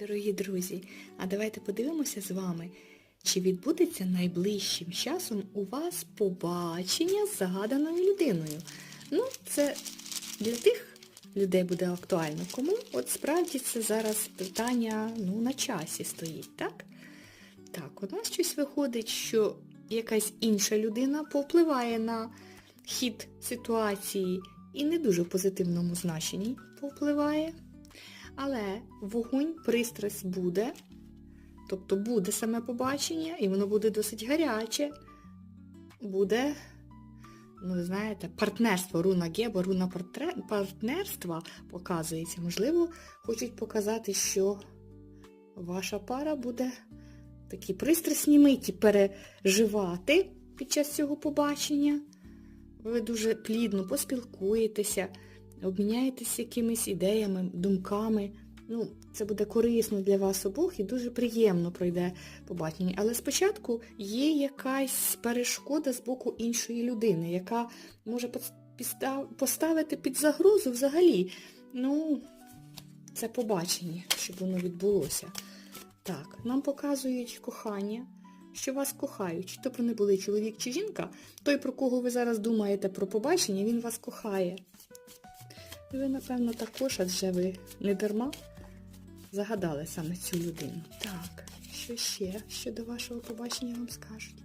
Дорогі друзі, а давайте подивимося з вами, чи відбудеться найближчим часом у вас побачення з загаданою людиною. Ну, це для тих людей буде актуально, кому от справді це зараз питання ну, на часі стоїть, так? Так, у нас щось виходить, що якась інша людина повпливає на хід ситуації і не дуже в позитивному значенні повпливає. Але вогонь, пристрасть буде, тобто буде саме побачення, і воно буде досить гаряче. Буде, ну ви знаєте, партнерство, руна Геба, руна партнерства показується. Можливо, хочуть показати, що ваша пара буде такі пристрасні миті переживати під час цього побачення. Ви дуже плідно поспілкуєтеся, обміняєтеся якимись ідеями, думками. Ну, це буде корисно для вас обох і дуже приємно пройде побачення. Але спочатку є якась перешкода з боку іншої людини, яка може поставити під загрозу взагалі. Ну, це побачення, щоб воно відбулося. Так, нам показують кохання, що вас кохають. Чи то вони були чоловік чи жінка, той, про кого ви зараз думаєте про побачення, він вас кохає. І ви, напевно, також, адже ви не дарма загадали саме цю людину. Так, що ще щодо вашого побачення вам скажуть?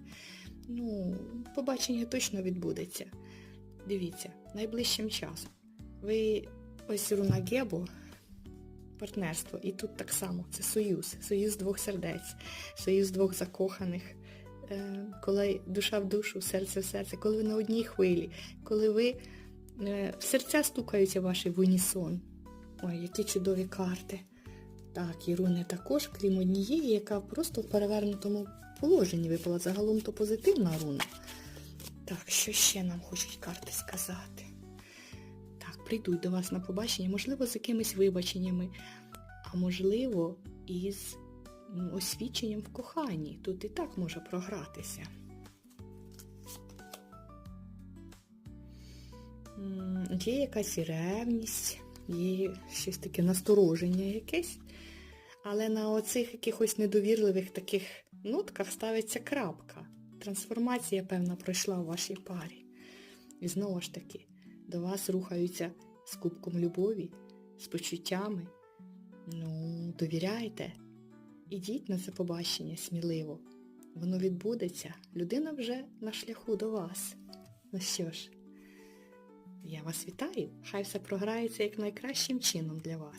Ну, побачення точно відбудеться. Дивіться, найближчим часом. Ви ось руна Гебо, партнерство, і тут так само, це союз, союз двох сердець, союз двох закоханих, е, коли душа в душу, серце в серце, коли ви на одній хвилі, коли ви серця стукаються ваші в унісон. Ой, які чудові карти. Так, і руни також, крім однієї, яка просто в перевернутому положенні випала. Загалом то позитивна руна. Так, що ще нам хочуть карти сказати? Так, прийдуть до вас на побачення, можливо, з якимись вибаченнями, а можливо, із ну, освіченням в коханні. Тут і так може програтися. Є якась ревність, є щось таке настороження якесь. Але на оцих якихось недовірливих таких нотках ставиться крапка. Трансформація, певна, пройшла у вашій парі. І знову ж таки, до вас рухаються з кубком любові, з почуттями. Ну, довіряйте. Ідіть на це побачення сміливо. Воно відбудеться. Людина вже на шляху до вас. Ну що ж, я вас вітаю. Хай все програється як найкращим чином для вас.